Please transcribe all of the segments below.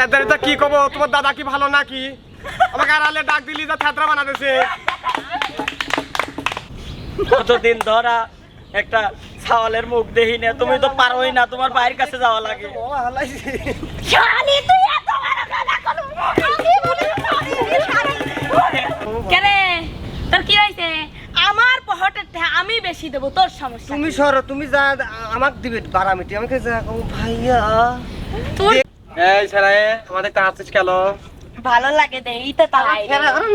স্যাদারিটা কি কব? তোমার দাদা কি ভালো নাকি? আমাকে আড়ালে ডাক দিলি যা ছাত্রা বানাতেছে। কতদিন ধরা একটা ছাওয়ালের মুখ দেখি না তুমি তো পারোই না তোমার বাইরের কাছে যাওয়া লাগে। তোর কি হইছে আমার পহটের আমি বেশি দেবো তোর সমস্যা তুমি সর তুমি যা আমাকে দিবে বারামিটি। আমাকে যা ও ভাইয়া। তুই এই ছেলে আমাদের তা আসছিস কেন? ভালো লাগে দে ইতে তাই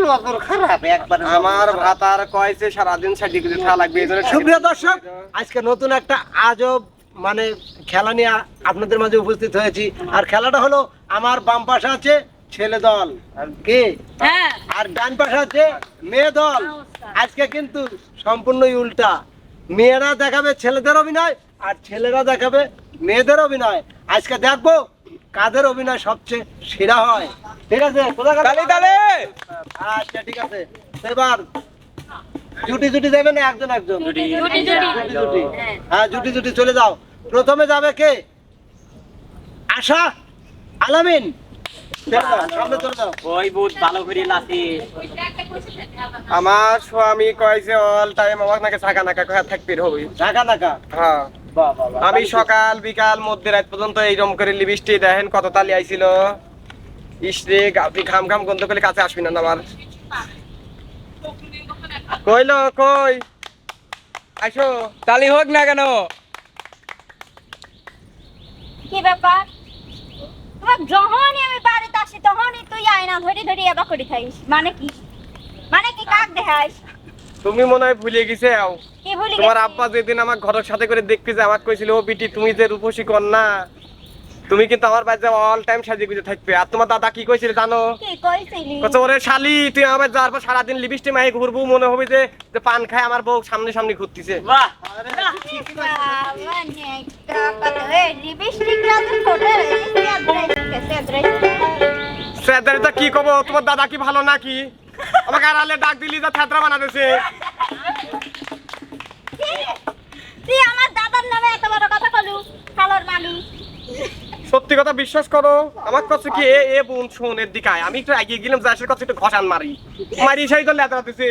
নজর খারাপ একবার। আমার ভাতার কয়েছে সারাদিন সাইডে কিছু থাকা লাগবে সুপ্রিয় দর্শক আজকে নতুন একটা আজব মানে খেলা নিয়ে আপনাদের মাঝে উপস্থিত হয়েছি। আর খেলাটা হলো আমার বাম পাশে আছে ছেলে দল। আর কে? হ্যাঁ। আর ডান পাশে আছে মেয়ে দল। আজকে কিন্তু সম্পূর্ণই উল্টা। মেয়েরা দেখাবে ছেলেদের অভিনয় আর ছেলেরা দেখাবে মেয়েদের অভিনয়। আজকে দেখব কাদের অভিনয় সবচেয়ে সেরা হয়? ঠিক আছে আচ্ছা ঠিক আছে। এবার জুটি জুটি যাবে না একজন একজন? জুটি জুটি হ্যাঁ জুটি জুটি চলে যাও। প্রথমে যাবে কে? আশা আলামিন। আমার স্বামী কয়েছে অল টাইম আমার নাকি ছাকা নাকা কয়া থাকবি হবি নাকা? হ্যাঁ। আমি সকাল বিকাল মধ্যে রাত পর্যন্ত এইরকম করে লিপস্টি দেখেন কত তালি আইছিল। ইসরে আপনি ঘাম ঘাম গন্ধ করলে কাছে আসবি না আমার। কইল কই? আইসো তালি হোক না কেন? কি ব্যাপার? তোমার যখনই আমি বাড়িতে আসি তখনই তুই আয়না ধরে ধরে এবার করে খাইস মানে কি? মানে কি কাক দেখাস? তুমি মনে হয় ভুলে গেছে? কি তোমার আব্বা যেদিন আমার ঘরের সাথে করে দেখতে যে আমাকে কইছিল ও বিটি তুমি যে রূপসী কন্যা তুমি কিন্তু আমার বাড়িতে অল টাইম সাজিয়ে গুজে থাকবে। আর তোমার দাদা কি কইছিল জানো? কি কইছিলি? কত ওরে শালি তুই আমার যাওয়ার পর সারাদিন লিপস্টিক মাহি ঘুরবো মনে হবে যে যে পান খায় আমার বউ সামনে সামনে ঘুরতিছে। কি কব তোমার দাদা কি ভালো নাকি? আমাকে আড়ালে ডাক দিলি ছাত্রা বানাতেছে? তুই আমার দাদার নামে এত বড় কথা খালোর মামি। সত্যি কথা বিশ্বাস করো আমার কাছে কি এ এ বোন শোন এর দিকে। আমি একটু এগিয়ে গেলাম যাসের কাছে একটু ঘষান মারি। মারি সেই তো লেতা দিছে।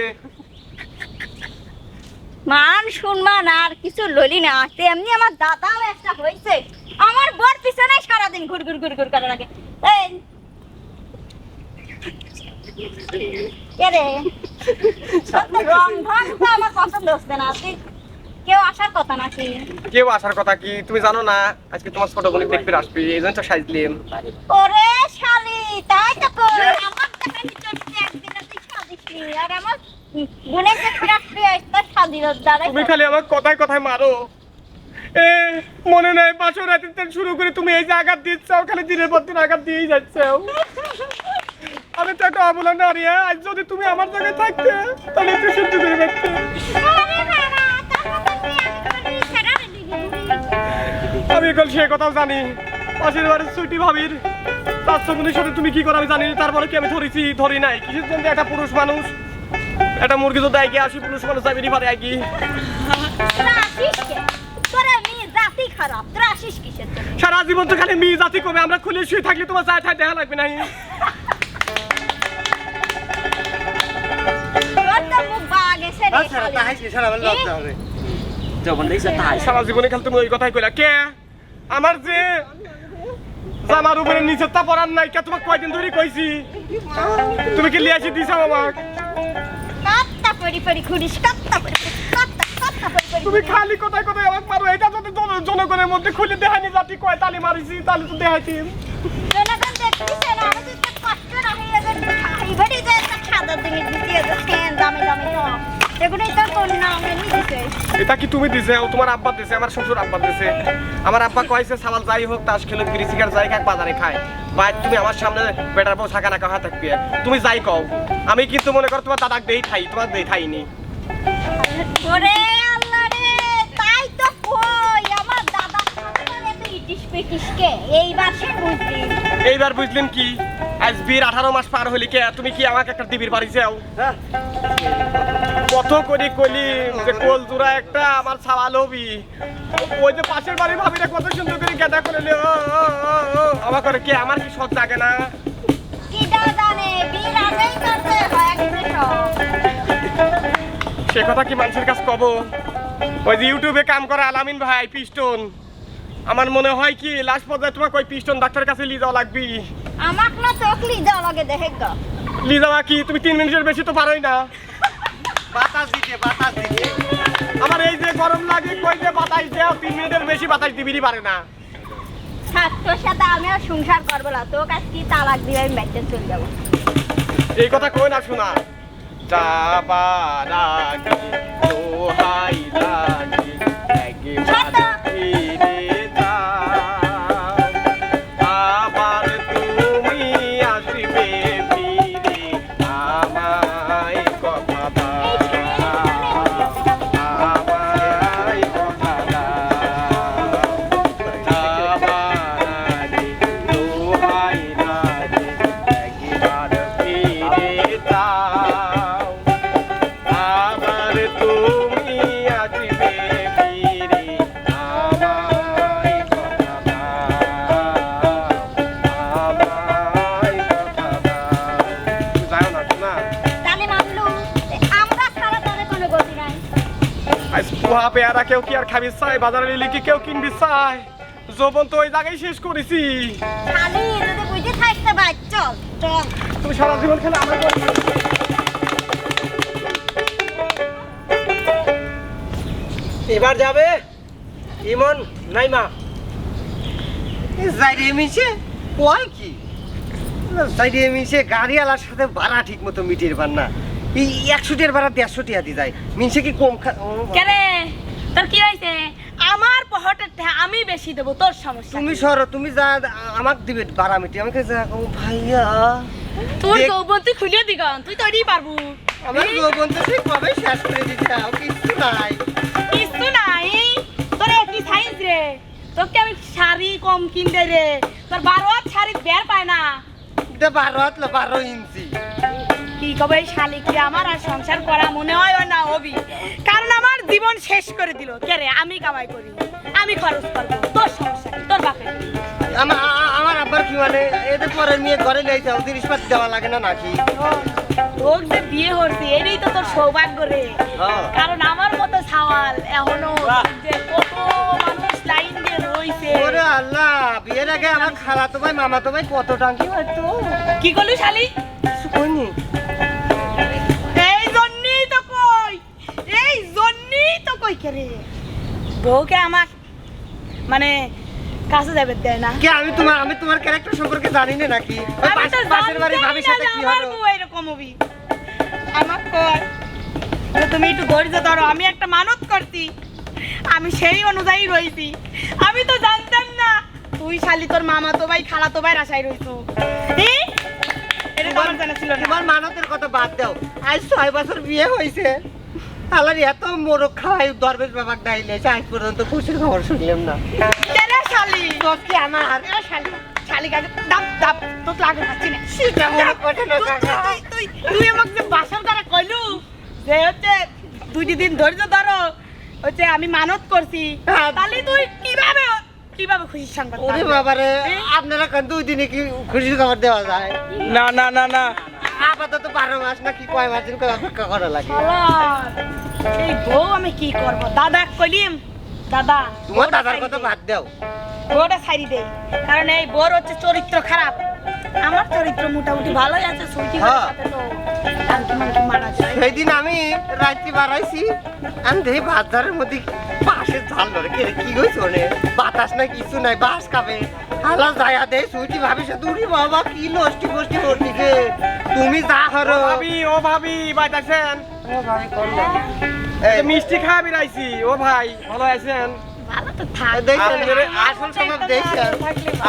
মান আর কিছু ললি না তেমনি আমার দাদাও একটা হয়েছে আমার বর পিছনে সারাদিন ঘুর ঘুর ঘুর ঘুর করে লাগে এই কে রে? রং ঢং তো আমার পছন্দ হচ্ছে না তুই কেউ আসার কথা নাকি? কেউ আসার কথা কি? তুমি জানো না আজকে তোমার ছোট বোন দেখতে আসবি এই জন্য তো ওরে শালি তাই তো কই? আমার চলছে একদিন তুই আর আমার বোনের যে ফিরাস ফিরাস তার সাদির দ্বারাই তুমি খালি আমার কথায় কথায় মারো। এ মনে নাই বাসর রাতে শুরু করে তুমি এই যে আঘাত দিচ্ছ খালি দিনের পর দিন আঘাত দিয়েই যাচ্ছ। আমি তো একটা অবলা নারী হ্যাঁ? আজ যদি তুমি আমার জায়গায় থাকতে, তাহলে একটু সহ্য করে রাখতে তোর আমি তোর এখন সে কথাও জানি। পাশের বাড়ির সুইটি ভাবির বাচ্চাগুলির সাথে তুমি কি করো আমি জানি তারপরে কি আমি ধরেছি? ধরি নাই। কিসের জন্য একটা পুরুষ মানুষ? একটা মুরগি যদি আগে আসি, পুরুষ মানুষ যাবি পারে তোরা আসিস কে? তোরা তোরা? সারা জীবন তো খালি মেয়ে জাতি কমে। আমরা খুলে শুয়ে থাকলে তোমার যায় ঠায় দেখা লাগবে না সারা বেলা লজ্জা হবে। যখন দেখছে তাই। সারা জীবনে খালি তুমি ওই কথাই কইলা কে? আমার যে জামার উপরে নিচের তা পরার নাই কে তোমাকে কয়দিন ধরে কইছি? তুমি কি লিয়াছি দিছাও আমাকে? তুমি খালি কথায় কথায় আমাকে মারো এটা যদি জনগণের মধ্যে খুলে দেখানি জাতি কয় তালি মারিছি তাহলে তো দেখাইছি। জনগণ হয়ে। এটা কি তুমি দিছে? ও তোমার আব্বা দিছে আমার শ্বশুর আব্বা দিছে। আমার আব্বা কইছে সামাল যাই হোক তাস খেলুক বিড়ি সিগার যাই খাক বাজারে খায়। ভাই তুমি আমার সামনে বেটার বউ থাকা না কাহা থাকবে? তুমি যাই কও। আমি কিন্তু মনে করো তোমার দাদাক দেই খাই তোমার দেই খাইনি। ওরে আল্লাহ রে, তাই তো কই, আমার দাদা সন্তান এত এইবার সে বুঝলি। এইবার বুঝলেন কি? আজ বিয়ের আঠারো মাস পার হলি কে? তুমি কি আমাকে একটা দিবির বাড়ি যাও হ্যাঁ, কত করি কলি যে কোল জোড়া একটা আমার ছাওয়াল হবি ওই যে পাশের বাড়ির ভাবিটা কত সুন্দর করে গেদা করে লে। আমার করে কি আমার কি শখ জাগে না? সে কথা কি মানুষের কাছে কব? ওই যে ইউটিউবে কাম করে আলামিন ভাই পিস্টন। আমার মনে হয় কি লাস্ট পর্যায়ে তোমাকে ওই পিস্টন ডাক্তারের কাছে নিয়ে যাওয়া লাগবি। আমাক না চকলি দেওয়া লাগে দেখে গা। নিয়ে যাওয়া কি? তুমি তিন মিনিটের বেশি তো পারোই না। বাতাস দিতে বাতাস দিতে। আমার এই যে গরম লাগে যে বাতাস দেও তিন মিনিটের বেশি বাতাস দিবিরই পারে না। থাক তোর সাথে আমি আর সংসার করব না তোর কাছে কি তালাক দিয়ে আমি ব্যাটে চলে যাব। এই কথা কই না শোনা। যাবার আগে দোহাই লাগে একবার ফিরে পেয়ারা কেউ কি আর খাবি চাই? বাজারে নিলে কি কেউ কিনবি চাই? যৌবন তো ওই জায়গায় শেষ করেছি। খালি যদি বুঝে থাকতে পার চল চল। তুমি সারা জীবন খেলে আমরা এবার যাবে ইমন নাইমা। যাইরে মিশে কয় কি? যাইরে মিশে গাড়িওয়ালার সাথে ভাড়া ঠিক মতো মিটির না। এই একশোটির ভাড়া দেড়শো টিয়া দি যায়। মিনসে কি কম খা তোর কি হয়েছে? আমার পহটের আমি বেশি দেবো তোর সমস্যা তুমি সর তুমি যা আমাকে দিবে ভাড়া মিটি আমাকে যা ভাইয়া। তোর খুলে দিগন তুই তৈরি পারবু। আমার তো ঠিক শেষ করে দিতে কিছু নাই। কিছু নাই? তোর সাইজ রে। তোকে আমি শাড়ি কম কিনতে রে। তোর বারো হাত শাড়ি বের পায় না। এটা বারো হাত লো, বারো ইঞ্চি। কি কবে শালিকে আমার আর সংসার করা মনে হয় না হবি কারণ আমার জীবন শেষ করে দিল। কে রে আমি কামাই করি আমি খরচ করব। তোর সমস্যা তোর বাপের আমার আব্বার কি মানে? এদের পরে নিয়ে ঘরে জিনিসপাতি দেওয়া লাগে না নাকি? তোর যে বিয়ে হচ্ছে এটাই তো তোর সৌভাগ্য রে। কারণ আমার মতো সাওয়াল এখনও কত মানুষ লাইন দিয়ে রইছে ওরে আল্লাহ বিয়ের আগে আমার খালা তো ভাই মামা তো ভাই কত টাঙ্কি হয়তো কি করলি শালি? বউকে আমার মানে কাছে যাবে দেয় না। কে আমি তোমার আমি তোমার ক্যারেক্টার সম্পর্কে জানি না নাকি পাশের বাড়ির ভাবির সাথে কি আমার হলো বউ এরকম হবি আমার কর। তুমি একটু ধৈর্য ধরো আমি একটা মানত করছি। আমি সেই অনুযায়ী রইছি। আমি তো জানতাম না তুই শালি তোর মামা তো ভাই খালা তো ভাই আশায় রইছো? এটা তো আমার জানা ছিল না। তোমার মানতের কথা বাদ দাও। আজ ছয় বছর বিয়ে হয়েছে। আল্লাহ এত মোরগ খাওয়াই দরবেশ ডাইলে আজ পর্যন্ত খুশির খবর শুনলাম না। শালি দোষ কি আমার? শালি শালি গাছে দাপ দাপ তোর লাগে পাচ্ছি না। সেটা করে না তুই- কাকা। তুই- তুই তুই আমাকে যে বাসর কইলু যে হচ্ছে দুই দিন ধৈর্য ধরো হচ্ছে আমি মানত করছি। হ্যাঁ। তাহলে তুই কীভাবে কীভাবে খুশির সংবাদ ওরে পাবি? বাবারে আপনারা কেন দুই দিনে কি খুশির খবর দেওয়া যায়? না না না না। আপাতত বারো মাস না কি কয় মাসের দিন করে অপেক্ষা করা লাগে? এই বউ আমি কি করব? দাদা কলিম দাদা তোমার দাদার কথা। বাদ দাও। বউটা ছাড়ি দেই কারণ এই বউর হচ্ছে চরিত্র খারাপ। আমার চরিত্র মোটামুটি ভালোই আছে সুইটি সেই দিন আমি রাত্রি বাড়াইছি আমি দেখি বাজারের মধ্যে বাসে ঝাল ধরে কে কি হয়েছে ওনে বাতাস নাই কিছু নাই বাস খাবে। হালা যায়া দে সুইটি ভাবি সে দূরি বাবা কি নষ্টি ফষ্টি করতিছে তুমি যা হরো। ভাবি ও ভাবি বাইতাছেন ও ভাই কোন মিষ্টি খাবি রাইছি ও ভাই ভালো আছেন? ভালো তো থাক। দেখছেন? আসল সময় দেখছেন?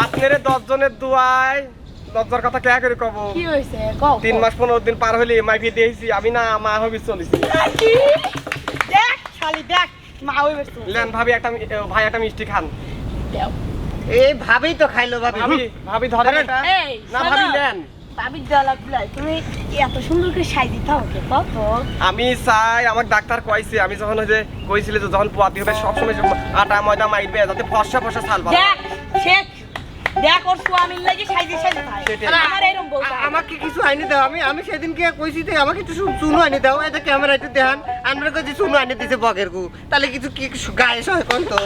আপনারে দশ জনের দুয়ায় দশজন কথা কে করে কব? কি হয়েছে কও তিন মাস পনেরো দিন পার হলে মাইফি দিয়েছি আমি না মা হবি চলেছি কি? দেখ শালি দেখ মা ওই বেশ লেন ভাবি একটা ভাই একটা মিষ্টি খান। দেও এই ভাবেই তো খাইলো ভাবি। ভাবি ভাবি। এটা। এই না ভাবি লেন। ভাবির দেওয়া লাগল তুমি এত সুন্দর করে সাই দিতে হবে কত আমি চাই আমার ডাক্তার কইছে আমি যখন ওই যে কইছিল যে যখন পোয়াতি হবে সবসময় সব আটা ময়দা মাইরবে যাতে ফর্সা ফর্সা ছাল ভালো দেখ ওর স্বামীর লাগি সাইজে সাইজে থাকে আমার এরকম বউ আমাকে কিছু আইনি দাও আমি আমি সেদিনকে কইছি যে আমাকে একটু চুনো আনি দাও এটা ক্যামেরা একটু দেখান। আমরা কইছি চুনো আনি দিছে বগের গু। তাহলে কিছু কি গায়ে সয় কোন তো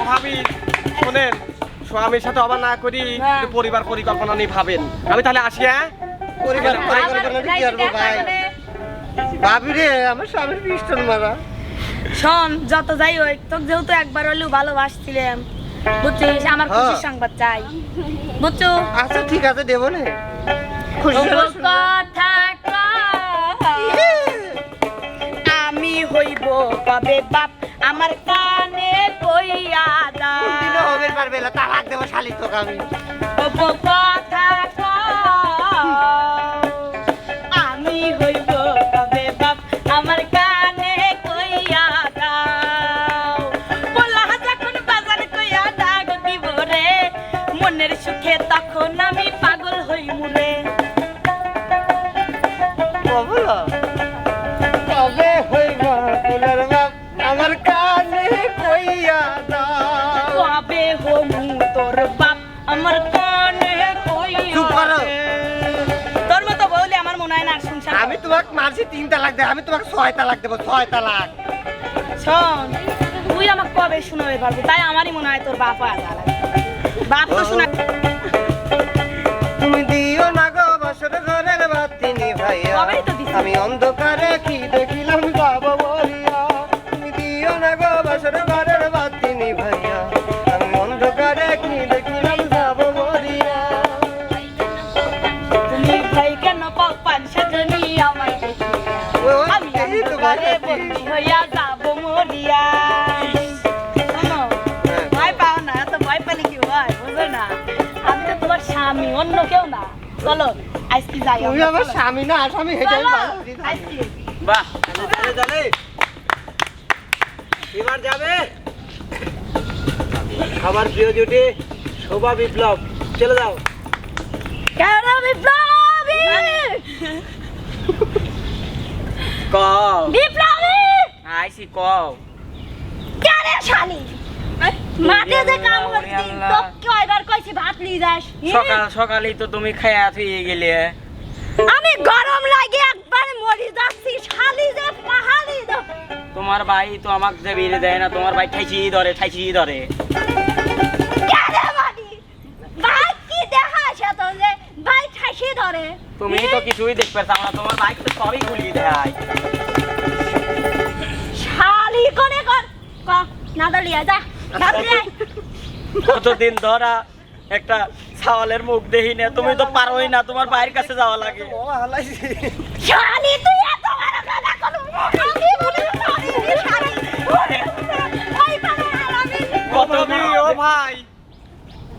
ভাবি শোনেন স্বামীর সাথে অবা না করি হ্যাঁ। পরিবার পরিকল্পনা নিয়ে ভাবেন। আমি তাহলে আসি হ্যাঁ? পরিবার পরিকল্পনা কি করব ভাই? মানে ভাবি রে আমার স্বামীর পিস্টন মারা। শোন যত যাই হোক তোকে যেহেতু একবার হলেও ভালোবাসছিলাম। বুঝছিস? আমার হ্যাঁ। সংবাদ চাই। বুঝছ? আচ্ছা ঠিক আছে দেবো না। খুশি। কথা আমি হইব কবে বাপ? আমার কানে কইয়া দাও হবে পারবে না। তালাক দেবো শালি তোকে আমি। কথা কবে হইব ফুলের বাপ আমার কানে কইয়া দাও। কবে হমু তোর বাপ আমার কানে কইয়া চুপ করো। তোর মতো বললে আমার মনে হয় না আর সংসার আমি তোমাকে মারছি তিন তালাক দেবো আমি তোমাকে ছয় তালাক দেবো ছয় তালাক। শোন তুই আমাকে কবে শুনাবে পারব তাই আমারই মনে হয় তোর বাপ হয় আলাদা বাপ তো শোনা তুমি দিও না গো বছর ঘরের বাতিনি ভাইয়া। কবেই তো। আমি অন্ধকারে কি দেখিলাম বাবা বলিয়া? তুমি দিও না গো বছর ঘরের বাতিনি ভাইয়া। আমি অন্ধকারে কি দেখিলাম বলিয়া? তুমি ভাই কেন পাও পান সাজনি আমায় আমি অন্ধকারে বলতেছি। বন্দি হইয়া যাব মরিয়া। ভয় পেলে কি হয়? বুঝো না। আমি তো তোমার স্বামী অন্য কেউ না। চলো। যাই আমার স্বামী না স্বামী হেঁটে চলো, ভালো আজকে। বাহ জানে জানে এবার যাবে। আমার প্রিয় জুটি শোভা বিপ্লব চলে যাও। কেন বিপ্লবী? কও বিপ্লবী? আইসি কও কেন শালি মাঠে যে কাম ওরে করছিস তো কয়বার কইছি ভাত নিয়ে যাস সকাল সকালেই তো তুমি খাইয়া থুয়ে গেলে। আমি গরম লাগে একবার মরি যাচ্ছি শালি যে পাহাড়ি তোমার ভাই তো আমাকে যে বেরিয়ে দেয় না তোমার ভাই ঠাইছি ধরে ঠাইছি ধরে। ভাই কি দেখা সে তো যে? ভাই ঠাসি ধরে। তুমি তো কিছুই দেখতে চাও না তোমার ভাই তো সবই গুলিয়ে দেয়। শালি করে কর। না দাঁড়িয়ে যা কতদিন ধরা একটা ছাওয়ালের মুখ দেখি না তুমি তো পারোই না তোমার ভাইয়ের কাছে যাওয়া লাগে। শালি তুই এত বড় কথা কত ও ভাই?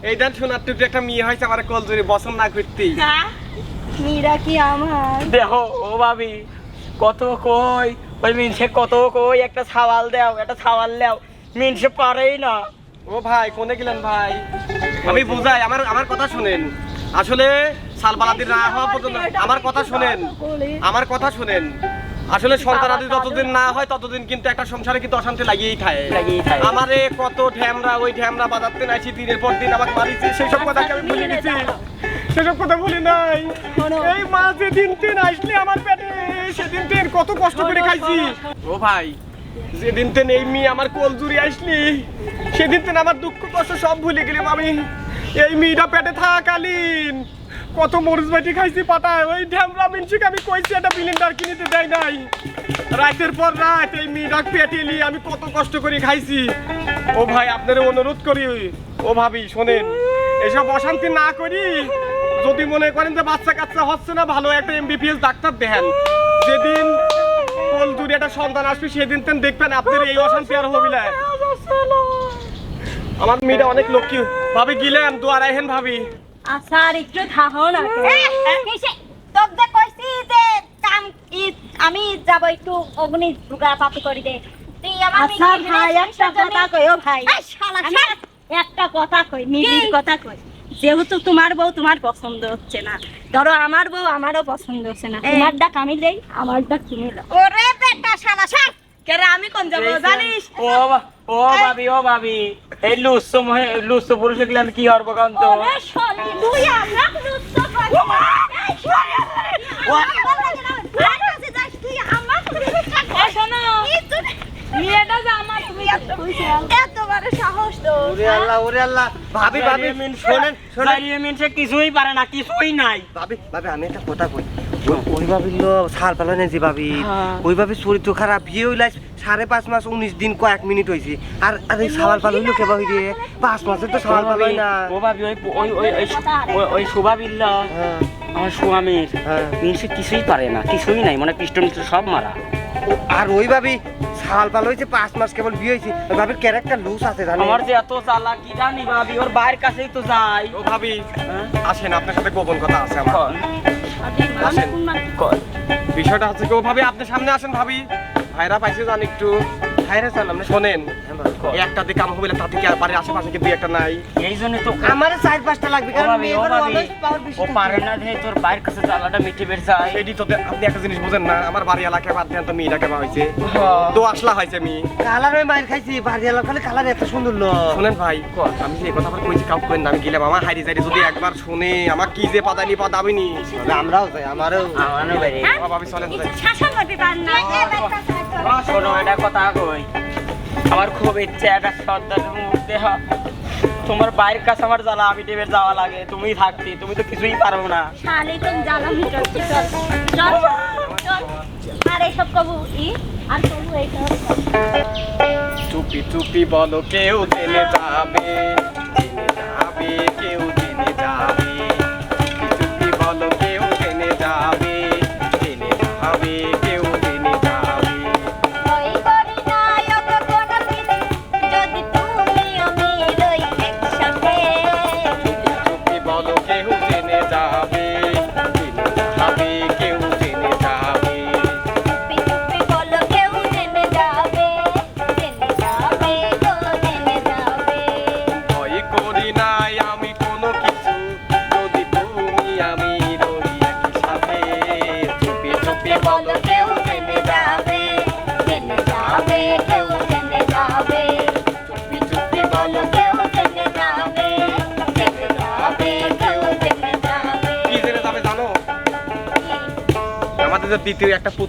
এই দেন একটা মেয়ে হয়েছে আমার কল জুড়ে বসন না করতে হ্যাঁ মীরা কি আমার? দেখো ও ভাবি কত কই ওই মিনসে কত কই একটা ছাওয়াল দাও একটা ছাওয়াল দাও মিনসে পারেই না। ও ভাই কোনে গেলেন ভাই? আমি বুঝাই আমার আমার কথা শুনেন। আসলে সালবালাদি না হওয়া পর্যন্ত আমার কথা শুনেন। আমার কথা শুনেন। আসলে সন্তানাদি যতদিন না হয় ততদিন কিন্তু একটা সংসারে কিন্তু অশান্তি লাগিয়েই থাকে। আমারে কত ঢ্যামরা ওই ঢ্যামরা বাজাতে নাইছি দিনের পর দিন আমাকে মারিছে সেই সব কথা আমি ভুলে গেছি? সেসব কথা ভুলি নাই। এই মা যেদিন দিন আসলে আমার পেটে সেদিন দিন কত কষ্ট করে খাইছি। ও ভাই। যেদিন তেন এই মেয়ে আমার কোল জুড়ে আসলি, সেদিন তেন আমার দুঃখ কষ্ট সব ভুলে গেলাম আমি। এই মেয়েটা পেটে থাকালীন কত মরিচ বাটি খাইছি পাটায়, ওই ঢ্যামরা মিনসিকে আমি কইছি একটা বিলিন্ডার কিনিতে দেয় নাই। রাতের পর রাত এই মেয়েটা পেটে নিয়ে আমি কত কষ্ট করে খাইছি। ও ভাই, আপনার অনুরোধ করি, ও ভাবি, শোনেন, এসব অশান্তি না করি। যদি মনে করেন যে বাচ্চা কাচ্চা হচ্ছে না, ভালো একটা এমবিবিএস ডাক্তার দেখেন যেদিন সন্তান আসবে সেদিন তেন দেখবেন আপনার এই অশান্তি আর হবি না। আমার মেয়েটা অনেক লক্ষ্মী। ভাবি গিলেন দুয়ার আইহেন ভাবি। আচ্ছা আর একটু থাকো না তোকে যে কইছি যে কাম ই- আমি যাব একটু অগ্নি দুর্গা পাপি করি দে তুই আমার আচ্ছা ভাই একটা কথা কই ও ভাই একটা কথা কই নিজের কথা কই। যেহেতু তোমার বউ তোমার পছন্দ হচ্ছে না। ধরো আমার বউ আমারও পছন্দ হচ্ছে না। তোমার ডাক আমি দেই আমার ডাক তুমি দাও। ওরে বেটা শালা শাক! কেরে আমি কোন যাব জানিস? ও ও ভাবি ও ভাবি। এই লুসো মহে লুসু পুরুষ দেখলে কি হরবো কারণ তো ওরে শালি তুই আমরা লুসু করি ও তুই আমার শোনো মেয়েটা যে আমার তুমি এত বড় সাহস তো ওরে আল্লাহ ওরে আল্লাহ। ভাবি ভাবি শোনেন শোনেন। জারিয়ে মিনসে কিছুই পারে না কিছুই নাই। ভাবি ভাবি আমি একটা কথা কই। ওই- ভাবির লো সাল পালনে যে ভাবি? হ্যাঁ। ওই চরিত্র খারাপ বিয়ে সাড়ে পাঁচ মাস উনিশ দিন কয়েক মিনিট হয়েছে আর আর এই সাওয়াল পাল হইল কেবা হইরে পাঁচ মাসের তো সাওয়াল পাল না। ও ভাবি ওই ওই ওই হ্যাঁ, আমার স্বামীর। হ্যাঁ। মিনসে কিছুই পারে না কিছুই নাই মানে পিস্টন সব মারা। আর ওই ভাবি সাল পাল হয়েছে পাঁচ মাস কেবল বিয়ে হয়েছে। ভাবির ক্যারেক্টার লুজ আছে জানি আমার যে এত জ্বালা কি জানি ভাবি ওর বাইরের কাছেই তো যাই। ও ভাবি হ্যাঁ? আসেন আপনার সাথে গোপন কথা আছে আমার। আসেন। বিষয়টা হচ্ছে কি ও ভাবি আপনি সামনে আসেন ভাবি। ভাইরা পাইছে জান একটু। ভাইরা চান আপনি শোনেন হ্যাঁ, একটা দিকে কাম হবে তাতে কি আর বাড়ির আশেপাশে কি দুই একটা নাই। এই জন্য তো আমার চার পাঁচটা লাগবে কারণ ও মেয়েদের ভাবি, পাওয়ার বেশি ও পারে না যে তোর বাইরের কাছে চালাটা মিটে বের যায়। সেটি তো আপনি একটা জিনিস বুঝেন না আমার বাড়ি এলাকায় বাদ দেন তো মেয়েটাকে বা হয়েছে। তো আসলা হয়েছে মি কালার ওই মাইর খাইছি বাড়ি এলাকা খালি কালার এত সুন্দর লো শুনেন ভাই আমি যে এই কথা আবার কইছি কাউ কইন না আমি গেলাম। আমার হাইরি যাইরি যদি একবার শুনে আমার কি যে পাদানি পাদাবিনি। আমরাও যাই আমারও। আমারও বাইরে ও ভাবি চলেন যাই। শাসন করতে পার না শোনো এটা কথা কই। আমার খুব ইচ্ছে একটা সর্দার মুহূর্তে তোমার বাইরের কাছে আমার জ্বালা আমি টেবের যাওয়া লাগে। তুমি থাকতে তুমি তো কিছুই পারো না। শালি তো জ্বালাম চল চল চল। চল আর এসব কবু ই আর কবু এইসব চুপি চুপি বলো কেউ জেনে যাবে? জেনে যাবে কেউ জেনে যাবে? চুপি বলো কেউ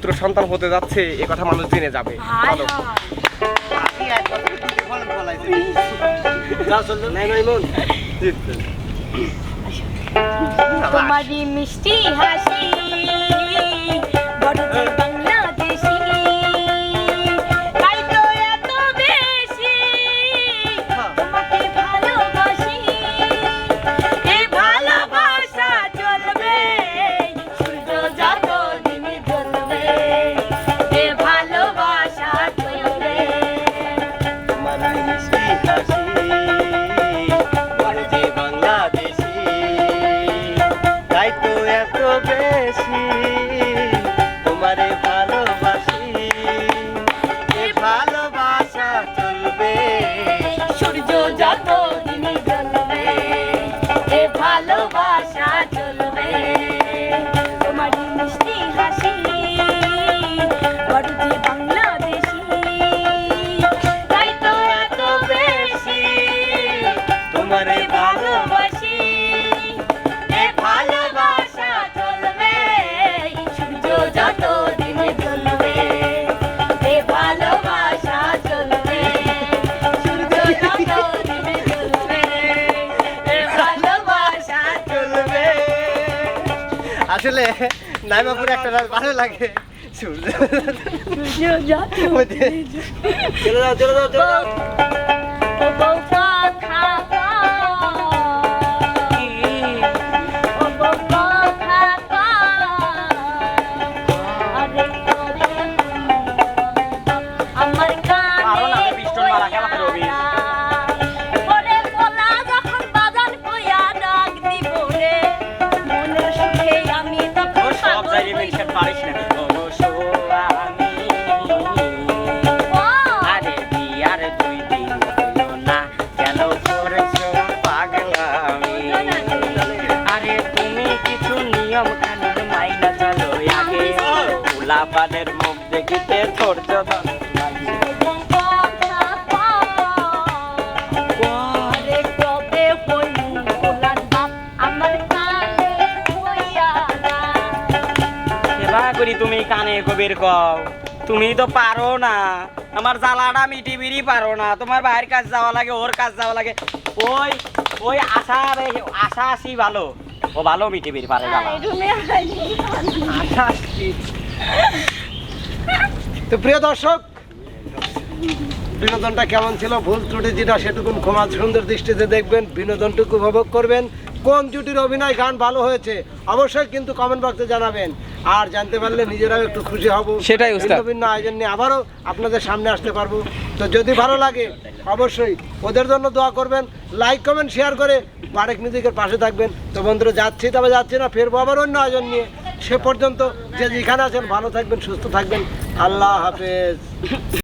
পুত্র সন্তান হতে যাচ্ছে এ কথা মানুষ জেনে যাবে। বলো মন তোমারই মিষ্টি হাসি বড় যে বেশি আসলে নাইমাপুর একটা রাত ভালো লাগে। সূর্য চলে যাও চলে যাও চলে যাও। কবির কও। তুমি তো পারো না। আমার জ্বালাটা মিটিবিরি পারো না। তোমার বাইরের কাজ যাওয়া লাগে ওর কাজ যাওয়া লাগে। ওই ওই আশা আশা আসি ভালো। ও ভালো মিটিবিরি পারে আশা তো প্রিয় দর্শক বিনোদনটা কেমন ছিল? ভুল ত্রুটি যেটা সেটুকুন ক্ষমা সুন্দর দৃষ্টিতে দেখবেন। বিনোদনটুকু উপভোগ করবেন। কোন জুটির অভিনয় গান ভালো হয়েছে? অবশ্যই কিন্তু কমেন্ট বক্সে জানাবেন। আর জানতে পারলে নিজেরাও একটু খুশি হব। সেটাই উস্তাদ। ভিন্ন ভিন্ন আয়োজন নিয়ে আবারও আপনাদের সামনে আসতে পারব। তো যদি ভালো লাগে অবশ্যই ওদের জন্য দোয়া করবেন লাইক কমেন্ট শেয়ার করে বারেক মিউজিকের পাশে থাকবেন। তো বন্ধুরা যাচ্ছি তবে যাচ্ছি না ফেরবো আবার অন্য আয়োজন নিয়ে। সে পর্যন্ত যে যেখানে আছেন ভালো থাকবেন সুস্থ থাকবেন। আল্লাহ হাফেজ।